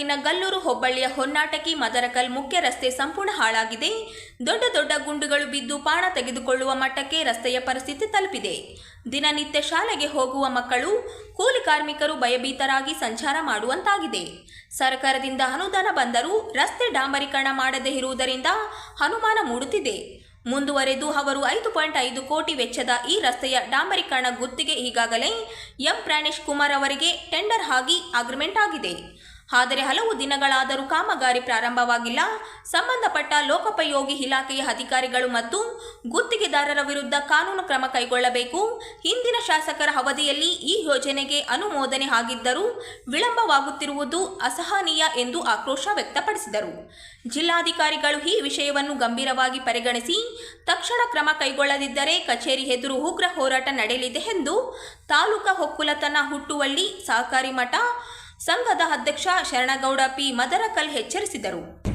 ತಾಲೂಕಿನ ಗಲ್ಲೂರು ಹೋಬಳಿಯ ಹೊನ್ನಾಟಕಿ ಮದರಕಲ್ ಮುಖ್ಯ ರಸ್ತೆ ಸಂಪೂರ್ಣ ಹಾಳಾಗಿದೆ. ದೊಡ್ಡ ದೊಡ್ಡ ಗುಂಡುಗಳು ಬಿದ್ದು ಪಾಣ ತೆಗೆದುಕೊಳ್ಳುವ ಮಟ್ಟಕ್ಕೆ ರಸ್ತೆಯ ಪರಿಸ್ಥಿತಿ ತಲುಪಿದೆ. ದಿನನಿತ್ಯ ಶಾಲೆಗೆ ಹೋಗುವ ಮಕ್ಕಳು, ಕೂಲಿ ಕಾರ್ಮಿಕರು ಭಯಭೀತರಾಗಿ ಸಂಚಾರ ಮಾಡುವಂತಾಗಿದೆ. ಸರ್ಕಾರದಿಂದ ಅನುದಾನ ಬಂದರೂ ರಸ್ತೆ ಡಾಂಬರೀಕರಣ ಮಾಡದೇ ಇರುವುದರಿಂದ ಅನುಮಾನ ಮೂಡುತ್ತಿದೆ. ಮುಂದುವರೆದು ಅವರು ಐದು ಪಾಯಿಂಟ್ ಐದು ಕೋಟಿ ವೆಚ್ಚದ ಈ ರಸ್ತೆಯ ಡಾಂಬರೀಕರಣ ಗುತ್ತಿಗೆ ಈಗಾಗಲೇ ಎಂ ಪ್ರಾಣೇಶ್ ಕುಮಾರ್ ಅವರಿಗೆ ಟೆಂಡರ್ ಆಗಿ ಅಗ್ರಿಮೆಂಟ್ ಆಗಿದೆ. ಆದರೆ ಹಲವು ದಿನಗಳಾದರೂ ಕಾಮಗಾರಿ ಪ್ರಾರಂಭವಾಗಿಲ್ಲ. ಸಂಬಂಧಪಟ್ಟ ಲೋಕೋಪಯೋಗಿ ಇಲಾಖೆಯ ಅಧಿಕಾರಿಗಳು ಮತ್ತು ಗುತ್ತಿಗೆದಾರರ ವಿರುದ್ಧ ಕಾನೂನು ಕ್ರಮ ಕೈಗೊಳ್ಳಬೇಕು. ಹಿಂದಿನ ಶಾಸಕರ ಅವಧಿಯಲ್ಲಿ ಈ ಯೋಜನೆಗೆ ಅನುಮೋದನೆ ಆಗಿದ್ದರೂ ವಿಳಂಬವಾಗುತ್ತಿರುವುದು ಅಸಹನೀಯ ಎಂದು ಆಕ್ರೋಶ ವ್ಯಕ್ತಪಡಿಸಿದರು. ಜಿಲ್ಲಾಧಿಕಾರಿಗಳು ಈ ವಿಷಯವನ್ನು ಗಂಭೀರವಾಗಿ ಪರಿಗಣಿಸಿ ತಕ್ಷಣ ಕ್ರಮ ಕೈಗೊಳ್ಳದಿದ್ದರೆ ಕಚೇರಿ ಎದುರು ಉಗ್ರ ಹೋರಾಟ ನಡೆಯಲಿದೆ ಎಂದು ತಾಲೂಕಾ ಹೊಕ್ಕುಲತನ ಹುಟ್ಟುವಳ್ಳಿ ಸಹಕಾರಿ ಮಠ ಸಂಘದ ಅಧ್ಯಕ್ಷ ಶರಣಗೌಡ ಪಿ ಮದರಕಲ್ ಎಚ್ಚರಿಸಿದರು.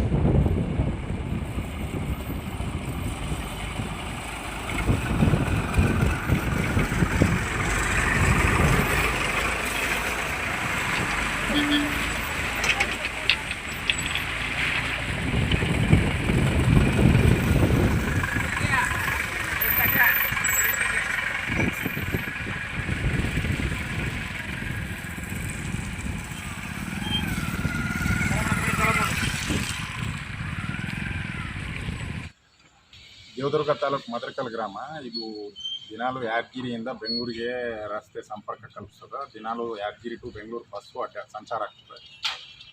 ದೇವದುರ್ಗ ತಾಲೂಕು ಮದ್ರಕಲ್ ಗ್ರಾಮ. ಇದು ದಿನಾಲು ಯಾದಗಿರಿಯಿಂದ ಬೆಂಗಳೂರಿಗೆ ರಸ್ತೆ ಸಂಪರ್ಕ ಕಲ್ಪಿಸ್ತದೆ. ದಿನಾಲು ಯಾದಗಿರಿ ಟು ಬೆಂಗಳೂರು ಬಸ್ಸು ಸಂಚಾರ ಆಗ್ತದೆ.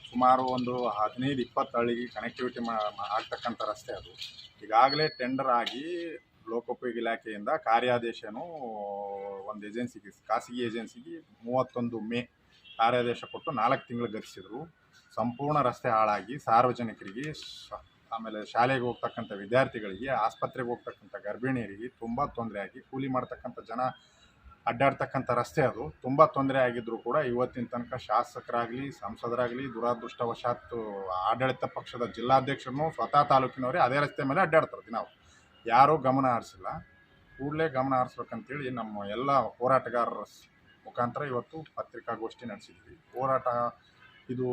ಸುಮಾರು ಒಂದು ಹದಿನೈದು, ಇಪ್ಪತ್ತು ಹಳ್ಳಿಗೆ ಕನೆಕ್ಟಿವಿಟಿ ಆಗ್ತಕ್ಕಂಥ ರಸ್ತೆ ಅದು. ಈಗಾಗಲೇ ಟೆಂಡರ್ ಆಗಿ ಲೋಕೋಪಯೋಗಿ ಇಲಾಖೆಯಿಂದ ಕಾರ್ಯಾದೇಶನು ಒಂದು ಏಜೆನ್ಸಿಗೆ ಖಾಸಗಿ ಏಜೆನ್ಸಿಗೆ ಮೂವತ್ತೊಂದು ಮೇ ಕಾರ್ಯಾದೇಶ ಕೊಟ್ಟು ನಾಲ್ಕು ತಿಂಗಳು ಗತಿಸಿದ್ರು ಸಂಪೂರ್ಣ ರಸ್ತೆ ಹಾಳಾಗಿ ಸಾರ್ವಜನಿಕರಿಗೆ ಆಮೇಲೆ ಶಾಲೆಗೆ ಹೋಗ್ತಕ್ಕಂಥ ವಿದ್ಯಾರ್ಥಿಗಳಿಗೆ, ಆಸ್ಪತ್ರೆಗೆ ಹೋಗ್ತಕ್ಕಂಥ ಗರ್ಭಿಣಿಯರಿಗೆ ತುಂಬ ತೊಂದರೆ ಆಗಿ, ಕೂಲಿ ಮಾಡ್ತಕ್ಕಂಥ ಜನ ಅಡ್ಡಾಡ್ತಕ್ಕಂಥ ರಸ್ತೆ ಅದು. ತುಂಬ ತೊಂದರೆ ಆಗಿದ್ದರೂ ಕೂಡ ಇವತ್ತಿನ ತನಕ ಶಾಸಕರಾಗಲಿ, ಸಂಸದರಾಗಲಿ, ದುರಾದೃಷ್ಟವಶಾತ್ ಆಡಳಿತ ಪಕ್ಷದ ಜಿಲ್ಲಾಧ್ಯಕ್ಷರನ್ನು ಸ್ವತಃ ತಾಲೂಕಿನವರೇ ಅದೇ ರಸ್ತೆ ಮೇಲೆ ಅಡ್ಡಾಡ್ತಾರೆ ನಾವು ಯಾರೂ ಗಮನ ಹರಿಸಿಲ್ಲ. ಕೂಡಲೇ ಗಮನ ಹರಿಸ್ಬೇಕಂತೇಳಿ ನಮ್ಮ ಎಲ್ಲ ಹೋರಾಟಗಾರರ ಮುಖಾಂತರ ಇವತ್ತು ಪತ್ರಿಕಾಗೋಷ್ಠಿ ನಡೆಸಿದ್ವಿ ಹೋರಾಟ ಇದು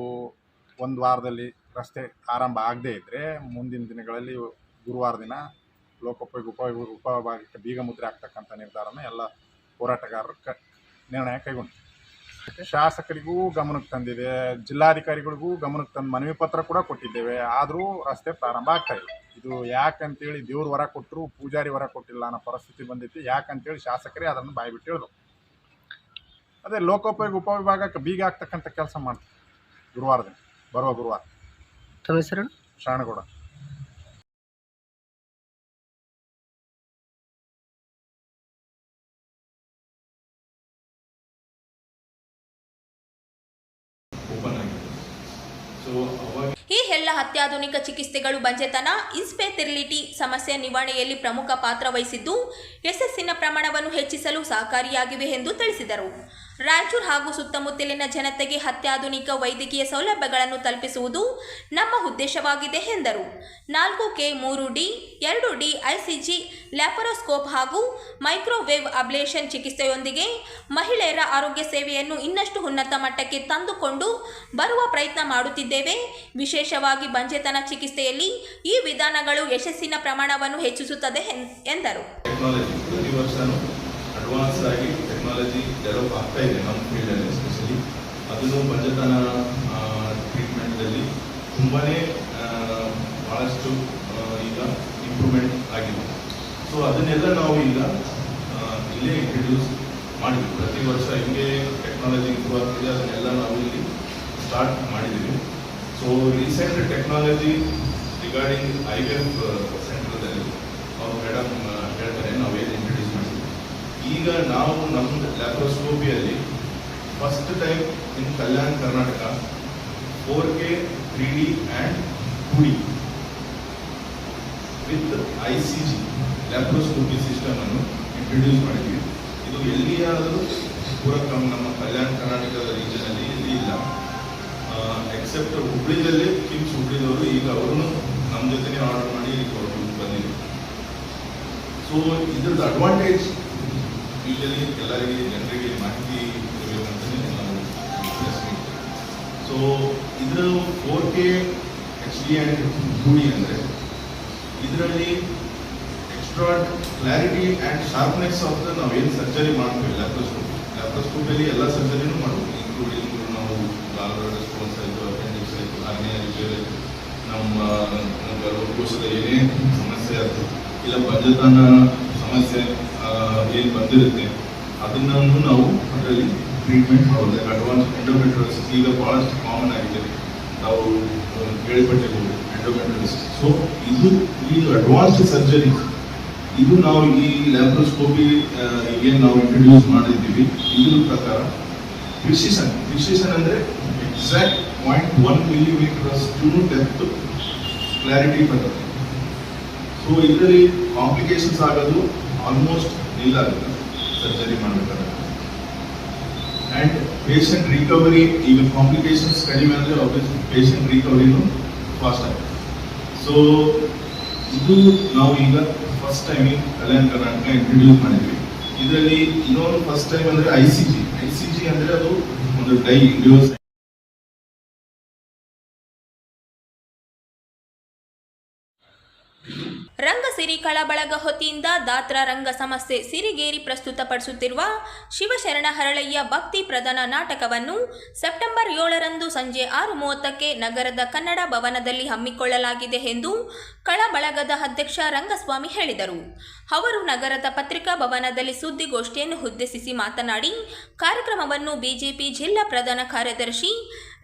ಒಂದು ವಾರದಲ್ಲಿ ರಸ್ತೆ ಆರಂಭ ಆಗದೇ ಇದ್ದರೆ ಮುಂದಿನ ದಿನಗಳಲ್ಲಿ ಗುರುವಾರ ದಿನ ಲೋಕೋಪಯೋಗಿ ಉಪ ಉಪವಿಭಾಗಕ್ಕೆ ಬೀಗ ಮುದ್ರೆ ಆಗ್ತಕ್ಕಂಥ ನಿರ್ಧಾರನ ಎಲ್ಲ ಹೋರಾಟಗಾರರು ಕ ನಿರ್ಣಯ ಕೈಗೊಂಡಿದೆ ಶಾಸಕರಿಗೂ ಗಮನಕ್ಕೆ ತಂದಿದೆ, ಜಿಲ್ಲಾಧಿಕಾರಿಗಳಿಗೂ ಗಮನಕ್ಕೆ ತಂದು ಮನವಿ ಪತ್ರ ಕೂಡ ಕೊಟ್ಟಿದ್ದೇವೆ. ಆದರೂ ರಸ್ತೆ ಪ್ರಾರಂಭ ಆಗ್ತಾ ಇದೆ ಇದು ಯಾಕಂತೇಳಿ ದೇವ್ರು ವರ ಕೊಟ್ಟರು, ಪೂಜಾರಿ ವರ ಕೊಟ್ಟಿಲ್ಲ ಅನ್ನೋ ಪರಿಸ್ಥಿತಿ ಬಂದಿತ್ತು ಯಾಕಂತೇಳಿ ಶಾಸಕರೇ ಅದನ್ನು ಬಾಯ್ಬಿಟ್ಟು ಹೇಳಿದ್ರು ಅದೇ ಲೋಕೋಪಯೋಗಿ ಉಪವಿಭಾಗಕ್ಕೆ ಬೀಗ ಆಗ್ತಕ್ಕಂಥ ಕೆಲಸ ಮಾಡ್ತಾರೆ ಗುರುವಾರ ದಿನ, ಬರುವ ಗುರುವಾರ. ತಮ್ಮ ಹೆಸರು ಶಾಣಗೌಡ. ಈ ಎಲ್ಲ ಅತ್ಯಾಧುನಿಕ ಚಿಕಿತ್ಸೆಗಳು ಬಂಜೆತನ ಇನ್ಸ್ಪೆತಿಲಿಟಿ ಸಮಸ್ಯೆ ನಿವಾರಣೆಯಲ್ಲಿ ಪ್ರಮುಖ ಪಾತ್ರ ವಹಿಸಿದ್ದು ಯಶಸ್ಸಿನ ಪ್ರಮಾಣವನ್ನು ಹೆಚ್ಚಿಸಲು ಸಹಕಾರಿಯಾಗಿವೆ ಎಂದು ತಿಳಿಸಿದರು. ರಾಯಚೂರು ಹಾಗೂ ಸುತ್ತಮುತ್ತಲಿನ ಜನತೆಗೆ ಅತ್ಯಾಧುನಿಕ ವೈದ್ಯಕೀಯ ಸೌಲಭ್ಯಗಳನ್ನು ತಲುಪಿಸುವುದು ನಮ್ಮ ಉದ್ದೇಶವಾಗಿದೆ ಎಂದರು. ನಾಲ್ಕು ಕೆ, ಮೂರು ಡಿ, ಎರಡು ಡಿ ಐಸಿಜಿ, ಲ್ಯಾಪರೋಸ್ಕೋಪ್ ಹಾಗೂ ಮೈಕ್ರೋವೇವ್ ಅಬ್ಲೇಷನ್ ಚಿಕಿತ್ಸೆಯೊಂದಿಗೆ ಮಹಿಳೆಯರ ಆರೋಗ್ಯ ಸೇವೆಯನ್ನು ಇನ್ನಷ್ಟು ಉನ್ನತ ಮಟ್ಟಕ್ಕೆ ತಂದುಕೊಂಡು ಬರುವ ಪ್ರಯತ್ನ ಮಾಡುತ್ತಿದ್ದೇವೆ. ವಿಶೇಷವಾಗಿ ಬಂಜೆತನ ಚಿಕಿತ್ಸೆಯಲ್ಲಿ ಈ ವಿಧಾನಗಳು ಯಶಸ್ಸಿನ ಪ್ರಮಾಣವನ್ನು ಹೆಚ್ಚಿಸುತ್ತದೆ ಎಂದರು ಟೆಕ್ನಾಲಜಿ ಪ್ರತಿ ವರ್ಷನೂ ಅಡ್ವಾನ್ಸ್ ಆಗಿ ಟೆಕ್ನಾಲಜಿ ಡೆವಲಪ್ ಆಗ್ತಾ ಇದೆ ನಮ್ಮ ಫೀಲ್ಡಲ್ಲಿ ಎಸ್ಪೆಷಲಿ ಅದನ್ನು ಬಂಜತನ ಟ್ರೀಟ್ಮೆಂಟಲ್ಲಿ ತುಂಬಾ ಭಾಳಷ್ಟು ಈಗ ಇಂಪ್ರೂವ್ಮೆಂಟ್ ಆಗಿದೆ. ಸೊ ಅದನ್ನೆಲ್ಲ ನಾವು ಈಗ ಇಲ್ಲೇ ಇಂಟ್ರಡ್ಯೂಸ್ ಮಾಡಿದ್ವಿ. ಪ್ರತಿ ವರ್ಷ ಹಿಂಗೆ ಟೆಕ್ನಾಲಜಿ ಇಂಪ್ರೂವ್ ಆಗ್ತಿದೆ, ಅದನ್ನೆಲ್ಲ ನಾವು ಇಲ್ಲಿ ಸ್ಟಾರ್ಟ್ ಮಾಡಿದ್ದೀವಿ so recent technology regarding I V F ಸೆಂಟ್ರದಲ್ಲಿ ಅವ್ರು ಮೇಡಮ್ ಹೇಳ್ತಾರೆ ನಾವು ಏನು ಇಂಟ್ರಡ್ಯೂಸ್ ಮಾಡಿದ್ವಿ ಈಗ ನಾವು ನಮ್ಮ ಲ್ಯಾಪ್ರೋಸ್ಕೋಪಿಯಲ್ಲಿ first time in Kalyana Karnataka four K three D and two D with I C G laparoscopy ಸಿಸ್ಟಮನ್ನು introduce ಮಾಡಿದ್ವಿ ಇದು ಎಲ್ಲಿಯಾದರೂ ಪೂರಕ ನಮ್ಮ ಕಲ್ಯಾಣ ಕರ್ನಾಟಕದ ರೀಜನಲ್ಲಿ ಎಲ್ಲಿ ಇಲ್ಲ. ಎಕ್ಸೆಪ್ಟ್ ಹುಬ್ಳಿದಲ್ಲಿ ಕಿಮ್ಸ್ ಹುಬ್ಳಿದವರು ಈಗ ಅವರು ನಮ್ಮ ಜೊತೆನೇ ಆರ್ಡರ್ ಮಾಡಿ ಕೊಟ್ಟು ಬಂದಿದೆ ಸೊ ಇದ್ರದ್ದು ಅಡ್ವಾಂಟೇಜ್ ಯೂಶಲಿ ಎಲ್ಲರಿಗೆ ಜನರಿಗೆ ಮಾಹಿತಿ ಇರಬೇಕಂತಲೇ ನಾವು ಸೊ ಇದರ four K H D and ಭೂಮಿ ಅಂದರೆ ಇದರಲ್ಲಿ extra clarity and sharpness of the ನಾವೇನು ಸರ್ಜರಿ ಮಾಡ್ತೀವಿ? ಲ್ಯಾಪ್ರೋಸ್ಕೋಪ್ ಲ್ಯಾಪ್ರೋಸ್ಕೋಪಲ್ಲಿ ಎಲ್ಲ ಸರ್ಜರಿನೂ ಮಾಡ್ಬೋದು. ಇನ್ಕ್ಲೂಡಿಂಗ್ ನಾವು ರೆಸ್ಪಾನ್ಸ್ ಆಯಿತು ಅಪೆಂಡಿಕ್ಸ್ ಆಯಿತು ಹಾಗೆ ನಮ್ಮ ಗರ್ಭಕೋಶದ ಏನೇ ಸಮಸ್ಯೆ ಆಯಿತು ಇಲ್ಲ ಪಂಚತಾನ ಸಮಸ್ಯೆ ಏನು ಬಂದಿರುತ್ತೆ. ಅದನ್ನು ನಾವು ಅದರಲ್ಲಿ ಟ್ರೀಟ್ಮೆಂಟ್ ಮಾಡೋದು. ಅಡ್ವಾನ್ಸ್ ಎಂಡೋಮೆಟ್ರೋಸಿಸ್ ಈಗ ಭಾಳಷ್ಟು ಕಾಮನ್ ಆಗಿದೆ. ನಾವು ಆ, ಕೇಳ್ಪಟ್ಟಿರ್ಬೋದು ಎಂಡೋಮೆಟ್ರೋಸಿಸ್ ಸೊ ಇದು ಈ ಅಡ್ವಾನ್ಸ್ಡ್ ಸರ್ಜರಿ ಇದು ನಾವು ಈ ಲ್ಯಾಪ್ರೋಸ್ಕೋಪಿ ಏನು ನಾವು ಇಂಟ್ರೊಡ್ಯೂಸ್ ಮಾಡಿದ್ದೀವಿ. ಇದ್ರ ಪ್ರಕಾರ ಪ್ರಿಸಿಷನ್ ಪ್ರಿಸಿಷನ್ ಅಂದರೆ ಎಕ್ಸಾಕ್ಟ್ ಪಾಯಿಂಟ್ ಒನ್ ಮಿಲಿಮೀಟರ್ ಅಷ್ಟು ಡೆಪ್ತ್ ಕ್ಲಾರಿಟಿ ಬರುತ್ತೆ. ಸೊ ಇದರಲ್ಲಿ ಕಾಂಪ್ಲಿಕೇಶನ್ಸ್ ಆಗೋದು ಆಲ್ಮೋಸ್ಟ್ ನಿಲ್ಲಾಗುತ್ತೆ ಸರ್ಜರಿ ಮಾಡಬೇಕಾದ್ರೆ ಆ್ಯಂಡ್ ಪೇಷಂಟ್ ರಿಕವರಿ ಈಗ ಕಾಂಪ್ಲಿಕೇಶನ್ಸ್ ಕಡಿಮೆ ಅಂದರೆ ಆಬ್ವಿಯಸ್ಲಿ ಪೇಷಂಟ್ ರಿಕವರಿನೂ ಫಾಸ್ಟ್ ಆಗುತ್ತೆ. ಸೊ ಇದು ನಾವು ಈಗ first time Kalyana Karnataka introduce ಮಾಡಿದ್ವಿ. ಇದರಲ್ಲಿ ಇನ್ನೊಂದು ಫಸ್ಟ್ ಟೈಮ್ ಅಂದರೆ I C G I C G ಅಂದರೆ ಅದು ಒಂದು ಡೈ ಡಿವೋರ್ಸ್ ರಂಗಸಿರಿ ಕಳಬಳಗ ಹೊತಿಯಿಂದ ದಾತ್ರ ರಂಗ ಸಮಸ್ಯೆ ಸಿರಿಗೇರಿ ಪ್ರಸ್ತುತಪಡಿಸುತ್ತಿರುವ ಶಿವಶರಣ ಹರಳಯ್ಯ ಭಕ್ತಿ ಪ್ರಧಾನ ನಾಟಕವನ್ನು ಸೆಪ್ಟೆಂಬರ್ ಏಳರಂದು ಸಂಜೆ ಆರು ಮೂವತ್ತಕ್ಕೆ ನಗರದ ಕನ್ನಡ ಭವನದಲ್ಲಿ ಹಮ್ಮಿಕೊಳ್ಳಲಾಗಿದೆ ಎಂದು ಕಳಬಳಗದ ಅಧ್ಯಕ್ಷ ರಂಗಸ್ವಾಮಿ ಹೇಳಿದರು. ಅವರು ನಗರದ ಪತ್ರಿಕಾ ಭವನದಲ್ಲಿ ಸುದ್ದಿಗೋಷ್ಠಿಯನ್ನು ಉದ್ದೇಶಿಸಿ ಮಾತನಾಡಿ, ಕಾರ್ಯಕ್ರಮವನ್ನು ಬಿಜೆಪಿ ಜಿಲ್ಲಾ ಪ್ರಧಾನ ಕಾರ್ಯದರ್ಶಿ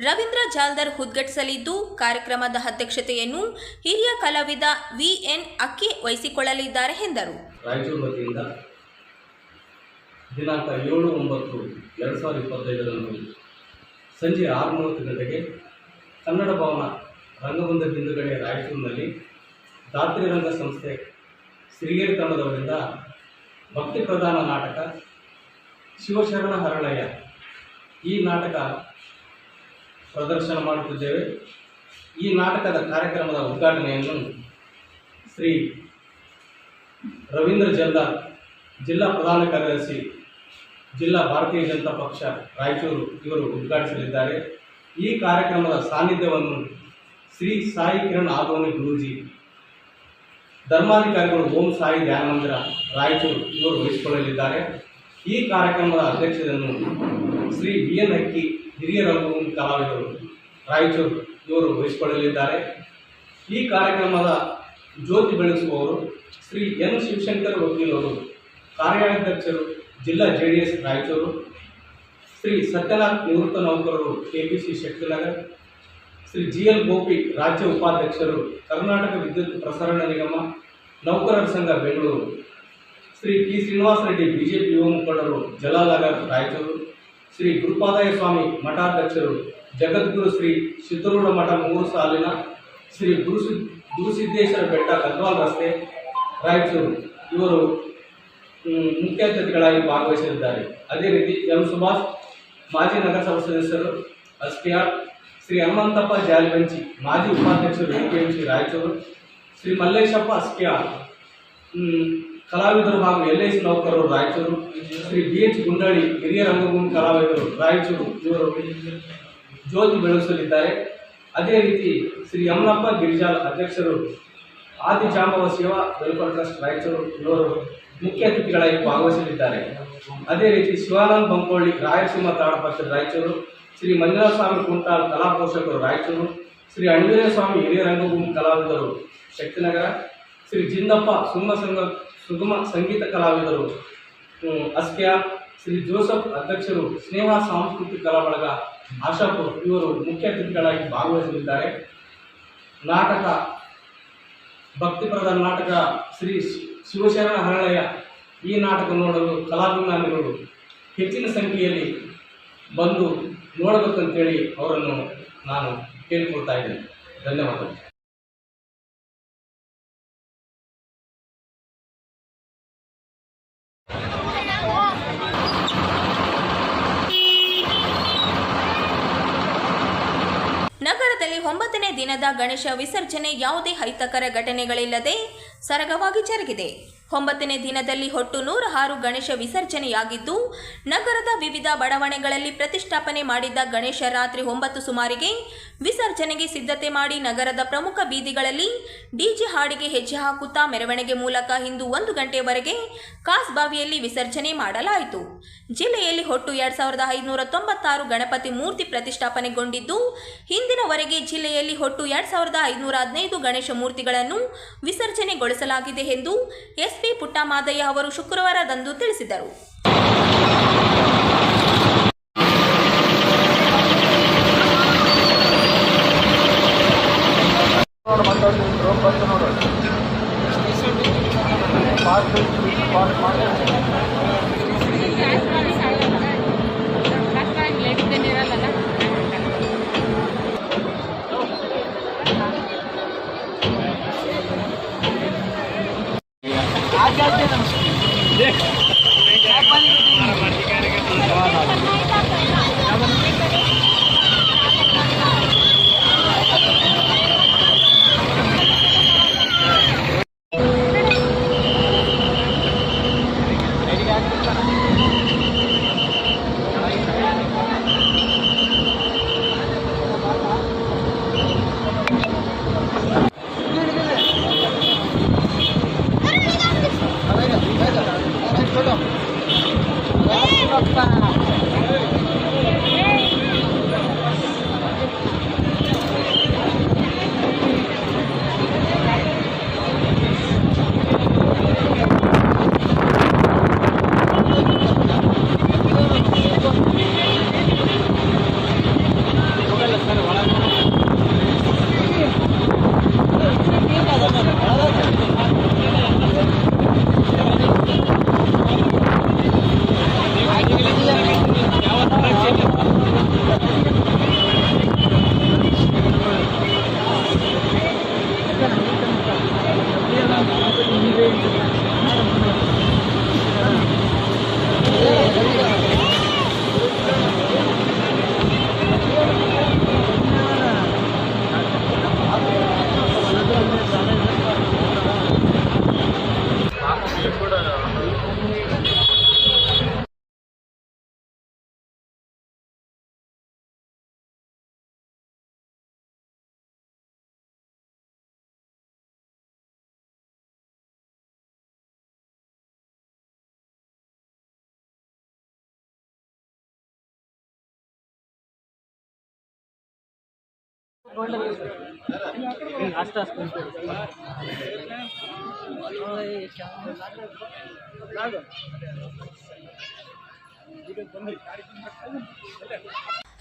ರವೀಂದ್ರ ಜಾಲ್ದರ್ ಉದ್ಘಾಟಿಸಲಿದ್ದು, ಕಾರ್ಯಕ್ರಮದ ಅಧ್ಯಕ್ಷತೆಯನ್ನು ಹಿರಿಯ ಕಲಾವಿದ ವಿಎನ್ ಅಕ್ಕಿ ವಹಿಸಿಕೊಳ್ಳಲಿದ್ದಾರೆ ಎಂದರು. ದಿನಾಂಕ ಏಳು ಒಂಬತ್ತು ಎರಡು ಸಾವಿರದ ಇಪ್ಪತ್ತೈದರಂದು ಸಂಜೆ ಆರು ಮೂವತ್ತು ಗಂಟೆಗೆ ಕನ್ನಡ ಭವನ ರಂಗಬಂಧ ಬಿಂದುಗಡೆ ರಾಯಚೂರಿನಲ್ಲಿ ದಾತ್ರಿ ರಂಗ ಸಂಸ್ಥೆ ಸಿರಿಗೇರಿ ತಂಡದವರಿಂದ ಭಕ್ತಿ ಪ್ರಧಾನ ನಾಟಕ ಶಿವಶರಣ ಹರಳಯ್ಯ. ಈ ನಾಟಕ ಪ್ರದರ್ಶನ ಮಾಡುತ್ತಿದ್ದೇವೆ. ಈ ನಾಟಕದ ಕಾರ್ಯಕ್ರಮದ ಉದ್ಘಾಟನೆಯನ್ನು ಶ್ರೀ ರವೀಂದ್ರ ಜಲ್ದಾರ್ ಜಿಲ್ಲಾ ಪ್ರಧಾನ ಕಾರ್ಯದರ್ಶಿ ಜಿಲ್ಲಾ ಭಾರತೀಯ ಜನತಾ ಪಕ್ಷ ರಾಯಚೂರು ಇವರು ಉದ್ಘಾಟಿಸಲಿದ್ದಾರೆ. ಈ ಕಾರ್ಯಕ್ರಮದ ಸಾನ್ನಿಧ್ಯವನ್ನು ಶ್ರೀ ಸಾಯಿ ಕಿರಣ್ ಆಗೋನಿ ಗುರೂಜಿ ಧರ್ಮಾಧಿಕಾರಿಗಳು ಓಂ ಸಾಯಿ ಧ್ಯಾನ ಮಂದಿರ ರಾಯಚೂರು, ಇವರು ವಹಿಸಿಕೊಳ್ಳಲಿದ್ದಾರೆ. ಈ ಕಾರ್ಯಕ್ರಮದ ಅಧ್ಯಕ್ಷತೆಯನ್ನು ಶ್ರೀ ಬಿ ಎನ್ ಅಕ್ಕಿ ಹಿರಿಯ ರಂಗಭೂಮಿ ಕಲಾವಿದರು ರಾಯಚೂರು, ಇವರು ವಹಿಸಿಕೊಳ್ಳಲಿದ್ದಾರೆ. ಈ ಕಾರ್ಯಕ್ರಮದ ಜ್ಯೋತಿ ಬೆಳೆಸುವವರು ಶ್ರೀ ಎನ್ ಶಿವಶಂಕರ್ ವಕೀಲರು, ಕಾರ್ಯಾಧ್ಯಕ್ಷರು ಜಿಲ್ಲಾ J D S Raichur, Shri Satyanath ನಿವೃತ್ತ ನೌಕರರು K P C Shaktinagar Shri G L Gopi ರಾಜ್ಯ ಉಪಾಧ್ಯಕ್ಷರು ಕರ್ನಾಟಕ ವಿದ್ಯುತ್ ಪ್ರಸರಣ ನಿಗಮ ನೌಕರರ ಸಂಘ ಬೆಂಗಳೂರು ಶ್ರೀ ಟಿ ಶ್ರೀನಿವಾಸ ರೆಡ್ಡಿ ಬಿಜೆಪಿ ಯುವ ಮುಖಂಡರು ಜಲಾನಗರ್ ರಾಯಚೂರು ಶ್ರೀ ಗುರುಪಾದಾಯ ಸ್ವಾಮಿ ಮಠಾಧ್ಯಕ್ಷರು ಜಗದ್ಗುರು ಶ್ರೀ ಸಿದ್ದರೂಢ ಮಠ ಮೂರು ಸಾಲಿನ ಶ್ರೀ ಗುರುಸಿ ಗುರುಸಿದ್ದೇಶ್ವರ ಬೆಟ್ಟ ಗದ್ವಾಲ್ ರಸ್ತೆ ರಾಯಚೂರು ಇವರು ಮ್, ಮುಖ್ಯ ಅತಿಥಿಗಳಾಗಿ ಭಾಗವಹಿಸಲಿದ್ದಾರೆ ಅದೇ ರೀತಿ ಎಂ ಸುಭಾಷ್ ಮಾಜಿ ನಗರಸಭಾ ಸದಸ್ಯರು ಅಸ್ಕಿಯಾರ್ ಶ್ರೀ ಹನುಮಂತಪ್ಪ ಜಾಲಿಬಂಚಿ ಮಾಜಿ ಉಪಾಧ್ಯಕ್ಷರು ಎಪಿಎಂಸಿ ರಾಯಚೂರು ಶ್ರೀ ಮಲ್ಲೇಶಪ್ಪ ಅಸ್ಕಿಯಾರ್ ಮ್, ಕಲಾವಿದರು ಹಾಗೂ ಎಲ್ ಐ ಸಿ ನೌಕರರು ರಾಯಚೂರು ಶ್ರೀ ಬಿ ಎಚ್ ಗುಂಡಳ್ಳಿ ಹಿರಿಯ ರಂಗಭೂಮಿ ಕಲಾವಿದರು ರಾಯಚೂರು ಇವರು ಜ್ಯೋತಿ ಬೆಳೆಸಲಿದ್ದಾರೆ. ಅದೇ ರೀತಿ ಶ್ರೀ ಯಮನಪ್ಪ ಗಿರಿಜಾಲ್ ಅಧ್ಯಕ್ಷರು ಆದಿಜಾಂಬವ ಸೇವಾ ವೆಲ್ಫೇರ್ ಟ್ರಸ್ಟ್ ರಾಯಚೂರು ಇವರು ಮುಖ್ಯ ಅತಿಥಿಗಳಾಗಿ ಭಾಗವಹಿಸಲಿದ್ದಾರೆ. ಅದೇ ರೀತಿ ಶಿವಾನಂದ್ ಬಂಕೋಳಿ ರಾಯಲಸೀಮಾ ತಾಳಪತ್ರ ರಾಯಚೂರು ಶ್ರೀ ಮಂಜುನಾಥ ಸ್ವಾಮಿ ಕುಂಟಾಲ್ ಕಲಾ ಪೋಷಕರು, ರಾಯಚೂರು. ಶ್ರೀ ಅಂಜನೇಯ ಸ್ವಾಮಿ ಹಿರಿಯ ರಂಗಭೂಮಿ ಕಲಾವಿದರು, ಶಕ್ತಿನಗರ. ಶ್ರೀ ಜಿಂದಪ್ಪ ಸುಗಮ ಸಂಘ ಸುಗಮ ಸಂಗೀತ ಕಲಾವಿದರು ಅಸ್ಕ್ಯ. ಶ್ರೀ ಜೋಸಫ್ ಅಧ್ಯಕ್ಷರು, ಸ್ನೇಹ ಸಾಂಸ್ಕೃತಿಕ ಕಲಾ ಬಳಗ, ಆಶಾಪುರ್. ಇವರು ಮುಖ್ಯ ಅತಿಥಿಗಳಾಗಿ ಭಾಗವಹಿಸಲಿದ್ದಾರೆ. ನಾಟಕ ಭಕ್ತಿಪ್ರದ ನಾಟಕ ಶ್ರೀ ಶಿವಸೇನ ಹರಳಯ್ಯ ಈ ನಾಟಕ ನೋಡಲು ಕಲಾಭಿಮಾನಿಗಳು ಹೆಚ್ಚಿನ ಸಂಖ್ಯೆಯಲ್ಲಿ ಬಂದು ನೋಡಬೇಕಂತೇಳಿ ಅವರನ್ನು ನಾನು ಕೇಳಿಕೊಳ್ತಾ ಇದ್ದೇನೆ. ಧನ್ಯವಾದಗಳು. ನಗರದಲ್ಲಿ ಒಂಬತ್ತನೇ ದಿನದ ಗಣೇಶ ವಿಸರ್ಜನೆ ಯಾವುದೇ ಅಹಿತಕರ ಘಟನೆಗಳಿಲ್ಲದೆ ಸರಗವಾಗಿ ಜರುಗಿದೆ. ಒಂಬತ್ತನೇ ದಿನದಲ್ಲಿ ಒಟ್ಟು ನೂರ ಆರು ಗಣೇಶ ವಿಸರ್ಜನೆಯಾಗಿದ್ದು, ನಗರದ ವಿವಿಧ ಬಡಾವಣೆಗಳಲ್ಲಿ ಪ್ರತಿಷ್ಠಾಪನೆ ಮಾಡಿದ್ದ ಗಣೇಶ ರಾತ್ರಿ ಒಂಬತ್ತು ಸುಮಾರಿಗೆ ವಿಸರ್ಜನೆಗೆ ಸಿದ್ಧತೆ ಮಾಡಿ ನಗರದ ಪ್ರಮುಖ ಬೀದಿಗಳಲ್ಲಿ ಡಿಜೆ ಹಾಡಿಗೆ ಹೆಜ್ಜೆ ಹಾಕುತ್ತಾ ಮೆರವಣಿಗೆ ಮೂಲಕ ಇಂದು ಒಂದು ಗಂಟೆವರೆಗೆ ಕಾಸ್ಬಾವಿಯಲ್ಲಿ ವಿಸರ್ಜನೆ ಮಾಡಲಾಯಿತು. ಜಿಲ್ಲೆಯಲ್ಲಿ ಒಟ್ಟು ಎರಡು ಸಾವಿರದ ಐದುನೂರ ತೊಂಬತ್ತಾರು ಗಣಪತಿ ಮೂರ್ತಿ ಪ್ರತಿಷ್ಠಾಪನೆಗೊಂಡಿದ್ದು ಹಿಂದಿನವರೆಗೆ ಜಿಲ್ಲೆಯಲ್ಲಿ ಒಟ್ಟು ಎರಡು ಸಾವಿರದ ಐದುನೂರ ಹದಿನೈದು ಗಣೇಶ ಮೂರ್ತಿಗಳನ್ನು ವಿಸರ್ಜನೆಗೊಳಿಸಲಾಗಿದೆ ಎಂದು ಎಸ್ಪಿ ಪುಟ್ಟಮಾದಯ್ಯ ಅವರು ಶುಕ್ರವಾರದಂದು ತಿಳಿಸಿದರು.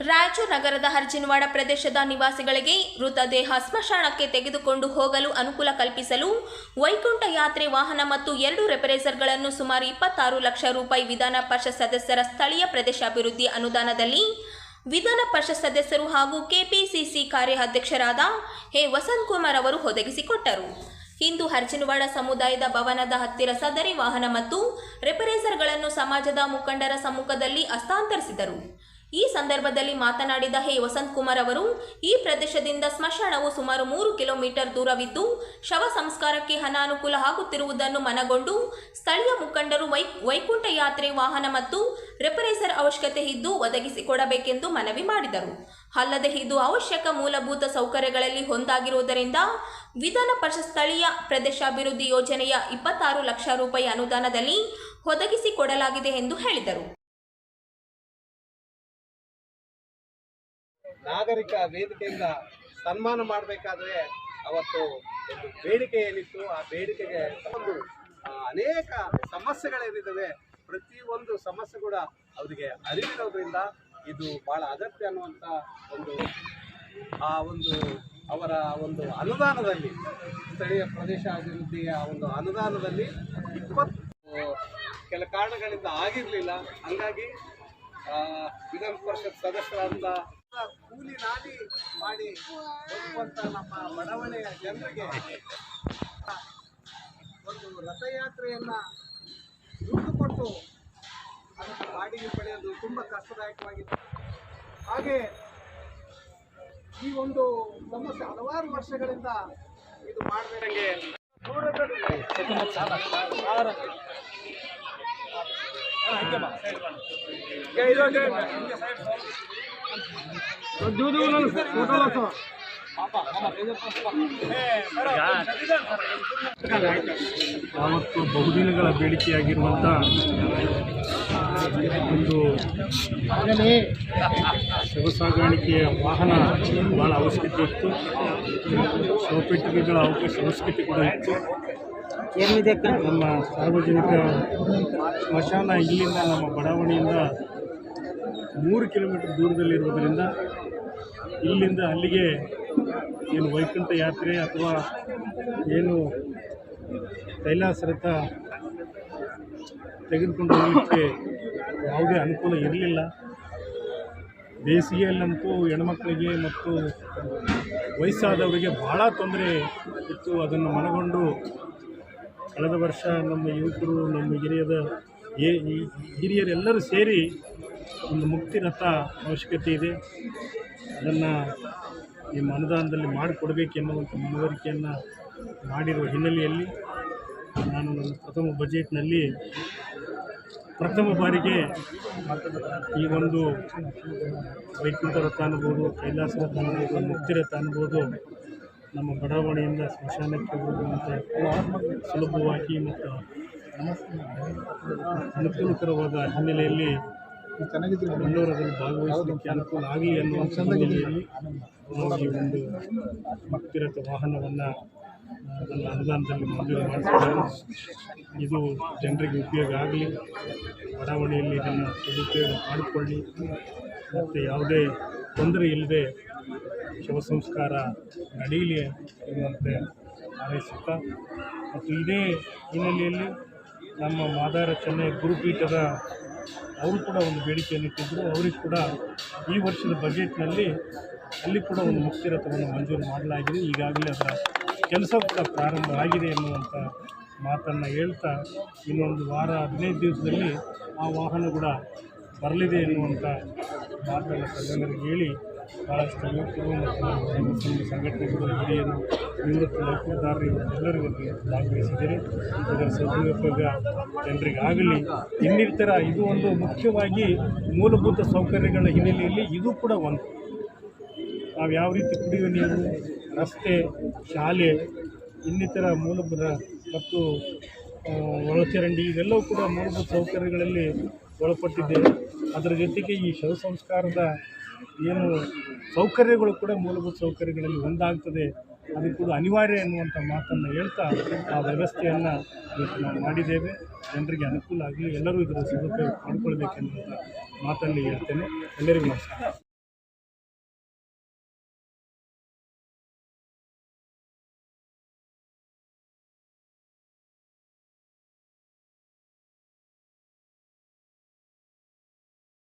ರಾಯಚೂರು ನಗರದ ಅರ್ಜಿನವಾಡ ಪ್ರದೇಶದ ನಿವಾಸಿಗಳಿಗೆ ಮೃತದೇಹ ಸ್ಮಶಾನಕ್ಕೆ ತೆಗೆದುಕೊಂಡು ಹೋಗಲು ಅನುಕೂಲ ಕಲ್ಪಿಸಲು ವೈಕುಂಠ ಯಾತ್ರೆ ವಾಹನ ಮತ್ತು ಎರಡು ರೆಪರೇಸರ್ಗಳನ್ನು ಸುಮಾರು ಇಪ್ಪತ್ತಾರು ಲಕ್ಷ ರೂಪಾಯಿ ವಿಧಾನ ಪರಿಷತ್ ಸದಸ್ಯರ ಸ್ಥಳೀಯ ಪ್ರದೇಶಾಭಿವೃದ್ಧಿ ಅನುದಾನದಲ್ಲಿ ವಿಧಾನ ಪರಿಷತ್ ಸದಸ್ಯರು ಹಾಗೂ ಕೆಪಿಸಿಸಿ ಕಾರ್ಯಾಧ್ಯಕ್ಷರಾದ ಹೆ ವಸಂತ್ ಕುಮಾರ್ ಅವರು ಒದಗಿಸಿಕೊಟ್ಟರು. ಇಂದು ಹರ್ಜಿನವಾಡ ಸಮುದಾಯದ ಭವನದ ಹತ್ತಿರ ಸದರಿ ವಾಹನ ಮತ್ತು ರೆಪರೇಸರ್ಗಳನ್ನು ಸಮಾಜದ ಮುಖಂಡರ ಸಮ್ಮುಖದಲ್ಲಿ ಹಸ್ತಾಂತರಿಸಿದರು. ಈ ಸಂದರ್ಭದಲ್ಲಿ ಮಾತನಾಡಿದ ಹೇ ವಸಂತ್ ಕುಮಾರ್ ಅವರು, ಈ ಪ್ರದೇಶದಿಂದ ಸ್ಮಶಾನವು ಸುಮಾರು ಮೂರು ಕಿಲೋಮೀಟರ್ ದೂರವಿದ್ದು, ಶವ ಸಂಸ್ಕಾರಕ್ಕೆ ಅನಾನುಕೂಲ ಆಗುತ್ತಿರುವುದನ್ನು ಮನಗೊಂಡು ಸ್ಥಳೀಯ ಮುಖಂಡರು ವೈ, ವೈಕುಂಠ ಯಾತ್ರೆ ವಾಹನ ಮತ್ತು ರೆಪರೇಸರ್ ಅವಶ್ಯಕತೆ ಇದ್ದು ಒದಗಿಸಿಕೊಡಬೇಕೆಂದು ಮನವಿ ಮಾಡಿದರು. ಅಲ್ಲದೆ ಇದು ಅವಶ್ಯಕ ಮೂಲಭೂತ ಸೌಕರ್ಯಗಳಲ್ಲಿ ಒಂದಾಗಿರುವುದರಿಂದ ವಿಧಾನ ಪರಿಷತ್ ಸ್ಥಳೀಯ ಪ್ರದೇಶಾಭಿವೃದ್ಧಿ ಯೋಜನೆಯ ಇಪ್ಪತ್ತಾರು ಲಕ್ಷ ರೂಪಾಯಿ ಅನುದಾನದಲ್ಲಿ ಒದಗಿಸಿಕೊಡಲಾಗಿದೆ ಎಂದು ಹೇಳಿದರು. ನಾಗರಿಕ ವೇದಿಕೆಯಿಂದ ಸನ್ಮಾನ ಮಾಡಬೇಕಾದ್ರೆ ಅವತ್ತು ಒಂದು ಬೇಡಿಕೆ ಏನಿತ್ತು, ಆ ಬೇಡಿಕೆಗೆ ಒಂದು ಅನೇಕ ಸಮಸ್ಯೆಗಳೇನಿದ್ದಾವೆ. ಪ್ರತಿಯೊಂದು ಸಮಸ್ಯೆ ಕೂಡ ಅವರಿಗೆ ಅರಿವಿರೋದ್ರಿಂದ ಇದು ಬಹಳ ಅಗತ್ಯ ಅನ್ನುವಂಥ ಒಂದು, ಆ ಒಂದು ಅವರ ಒಂದು ಅನುದಾನದಲ್ಲಿ, ಸ್ಥಳೀಯ ಪ್ರದೇಶ ಅಭಿವೃದ್ಧಿಯ ಒಂದು ಅನುದಾನದಲ್ಲಿ ಇಪ್ಪತ್ತು ಕೆಲ ಕಾರಣಗಳಿಂದ ಆಗಿರಲಿಲ್ಲ. ಹಂಗಾಗಿ ವಿಧಾನ ಪರಿಷತ್ ಸದಸ್ಯರಾದ ಕೂಲಿ ನಾಲಿ ಮಾಡಿ ಬದುಕುವಂತ ನಮ್ಮ ಬಡಾವಣೆಯ ಜನರಿಗೆ ಒಂದು ರಥಯಾತ್ರೆಯನ್ನ ದುಡ್ಡು ಕೊಟ್ಟು ಅದನ್ನು ಬಾಡಿಗೆ ಪಡೆಯೋದು ತುಂಬ ಕಷ್ಟದಾಯಕವಾಗಿತ್ತು. ಹಾಗೆ ಈ ಒಂದು ಸಮಸ್ಯೆ ಹಲವಾರು ವರ್ಷಗಳಿಂದ ಇದು ಮಾಡಬೇಕಂಗೆ ಯಾವತ್ತು ಬಹುದಿನಗಳ ಬೇಡಿಕೆಯಾಗಿರುವಂಥ ಒಂದು ಶವ ಸಾಗಾಣಿಕೆಯ ವಾಹನ ಭಾಳ ಅವಶ್ಯಕತೆ ಇತ್ತು. ಶವಪೆಟ್ಟಿಗೆಗಳ ಅವಕಾಶ ಅವಶ್ಯಕತೆ ಕೂಡ ಇತ್ತು. ನಮ್ಮ ಸಾರ್ವಜನಿಕ ಸ್ಮಶಾನ ಇಲ್ಲಿಂದ ನಮ್ಮ ಬಡಾವಣೆಯಿಂದ ಮೂರು ಕಿಲೋಮೀಟರ್ ದೂರದಲ್ಲಿರುವುದರಿಂದ ಇಲ್ಲಿಂದ ಅಲ್ಲಿಗೆ ಏನು ವೈಕುಂಠ ಯಾತ್ರೆ ಅಥವಾ ಏನು ಕೈಲಾಸ ರಥ ತೆಗೆದುಕೊಂಡು ಹೋಗಲಿಕ್ಕೆ ಯಾವುದೇ ಅನುಕೂಲ ಇರಲಿಲ್ಲ. ಬೇಸಿಗೆಯಲ್ಲಂತೂ ಹೆಣ್ಮಕ್ಳಿಗೆ ಮತ್ತು ವಯಸ್ಸಾದವರಿಗೆ ಭಾಳ ತೊಂದರೆ ಇತ್ತು. ಅದನ್ನು ಮನಗೊಂಡು ಕಳೆದ ವರ್ಷ ನಮ್ಮ ಯುವಕರು, ನಮ್ಮ ಹಿರಿಯದ ಹಿರಿಯರೆಲ್ಲರೂ ಸೇರಿ ಒಂದು ಮುಕ್ತಿ ರಥ ಅವಶ್ಯಕತೆ ಇದೆ. ಅದನ್ನು ನಿಮ್ಮ ಅನುದಾನದಲ್ಲಿ ಮಾಡಿಕೊಡಬೇಕೆನ್ನುವಂಥ ಮನವರಿಕೆಯನ್ನು ಮಾಡಿರುವ ಹಿನ್ನೆಲೆಯಲ್ಲಿ ನಾನು ನನ್ನ ಪ್ರಥಮ ಬಜೆಟ್ನಲ್ಲಿ ಪ್ರಥಮ ಬಾರಿಗೆ ಈ ಒಂದು ವೈಕುಂಠ ರಥ ಅನ್ಬೋದು ಕೈಲಾಸ ರಥ ಅನ್ಬೋದು ಮುಕ್ತಿ ರಥ ಅನ್ಬೋದು ನಮ್ಮ ಬಡಾವಣೆಯಿಂದ ಸ್ಮಶಾನಕ್ಕೆ ಹೋಗುವಂಥ ಸುಲಭವಾಗಿ ಮತ್ತು ಅನುಕೂಲಕರವಾದ ಹಿನ್ನೆಲೆಯಲ್ಲಿ ಎಲ್ಲರೂ ಅದನ್ನು ಭಾಗವಹಿಸಲಿಕ್ಕೆ ಅನುಕೂಲ ಆಗಲಿ ಅನ್ನುವಂಥ ಸಂದರ್ಭದಲ್ಲಿ ಈ ಒಂದು ಭಕ್ತಿರಥ ವಾಹನವನ್ನು ಅದನ್ನು ಅನುದಾನದಲ್ಲಿ ಮಂಜೂರು ಮಾಡಿಸಿದ್ದಾರೆ. ಇದು ಜನರಿಗೆ ಉಪಯೋಗ ಆಗಲಿ. ಬಡಾವಣೆಯಲ್ಲಿ ಇದನ್ನು ಸದುಪಯೋಗ ಮಾಡಿಕೊಳ್ಳಿ. ಮತ್ತು ಯಾವುದೇ ತೊಂದರೆ ಇಲ್ಲದೆ ಶವ ಸಂಸ್ಕಾರ ನಡೆಯಲಿ ಎನ್ನುವಂತೆ ಹಾರೈಸುತ್ತಾ ಮತ್ತು ಇದೇ ಹಿನ್ನೆಲೆಯಲ್ಲಿ ನಮ್ಮ ಮಾದಾರ ಚೆನ್ನೈ ಗುರುಪೀಠದ ಅವರು ಕೂಡ ಒಂದು ಬೇಡಿಕೆಯನ್ನು ಇಟ್ಟಿದ್ದರು ಅವರಿಗೆ ಕೂಡ ಈ ವರ್ಷದ ಬಜೆಟ್ನಲ್ಲಿ ಅಲ್ಲಿ ಕೂಡ ಒಂದು ಮುಕ್ತಿ ರಥವನ್ನು ಮಂಜೂರು ಮಾಡಲಾಗಿದೆ. ಈಗಾಗಲೇ ಅದರ ಕೆಲಸ ಕೂಡ ಪ್ರಾರಂಭ ಆಗಿದೆ ಎನ್ನುವಂಥ ಮಾತನ್ನು ಹೇಳ್ತಾ ಇನ್ನೊಂದು ವಾರ, ಹದಿನೈದು ದಿವಸದಲ್ಲಿ ಆ ವಾಹನ ಕೂಡ ಬರಲಿದೆ ಎನ್ನುವಂಥ ಮಾತನ್ನು ತಜ್ಞರಿಗೆ ಹೇಳಿ ಭಾಳಷ್ಟು ಯುವಕರು ಮತ್ತು ಸಂಘಟನೆಗಳು ಹಿರಿಯರು ನಿವೃತ್ತ ನೌಕರದಾರರು ಎಲ್ಲರಿಗೂ ಭಾಗವಹಿಸಿದ್ದಾರೆ ಇದರ ಸದುಪಯೋಗ ಜನರಿಗಾಗಲಿ ಇನ್ನಿತರ ಇದು ಒಂದು ಮುಖ್ಯವಾಗಿ ಮೂಲಭೂತ ಸೌಕರ್ಯಗಳ ಹಿನ್ನೆಲೆಯಲ್ಲಿ ಇದು ಕೂಡ ಒಂದು. ನಾವು ಯಾವ ರೀತಿ ಕುಡಿಯುವ ನೀರು, ರಸ್ತೆ, ಶಾಲೆ, ಇನ್ನಿತರ ಮೂಲಭೂತ ಮತ್ತು ಒಳಚರಂಡಿ ಇವೆಲ್ಲವೂ ಕೂಡ ಮೂಲಭೂತ ಸೌಕರ್ಯಗಳಲ್ಲಿ ಒಳಪಟ್ಟಿದ್ದೇವೆ ಅದರ ಜೊತೆಗೆ ಈ ಶವ ಸಂಸ್ಕಾರದ ಏನು ಸೌಕರ್ಯಗಳು ಕೂಡ ಮೂಲಭೂತ ಸೌಕರ್ಯಗಳಲ್ಲಿ ಒಂದಾಗ್ತದೆ. ಅದು ಕೂಡ ಅನಿವಾರ್ಯ ಎನ್ನುವಂಥ ಮಾತನ್ನು ಹೇಳ್ತಾ ಆ ವ್ಯವಸ್ಥೆಯನ್ನು ಇವತ್ತು ನಾವು ಮಾಡಿದ್ದೇವೆ. ಜನರಿಗೆ ಅನುಕೂಲ ಆಗಲಿ, ಎಲ್ಲರೂ ಇದರ ಸದುಪಯೋಗ ಮಾಡಿಕೊಳ್ಬೇಕೆನ್ನುವಂಥ ಮಾತನ್ನು ಹೇಳ್ತೇನೆ. ಎಲ್ಲರಿಗೂ ನಮಸ್ಕಾರ.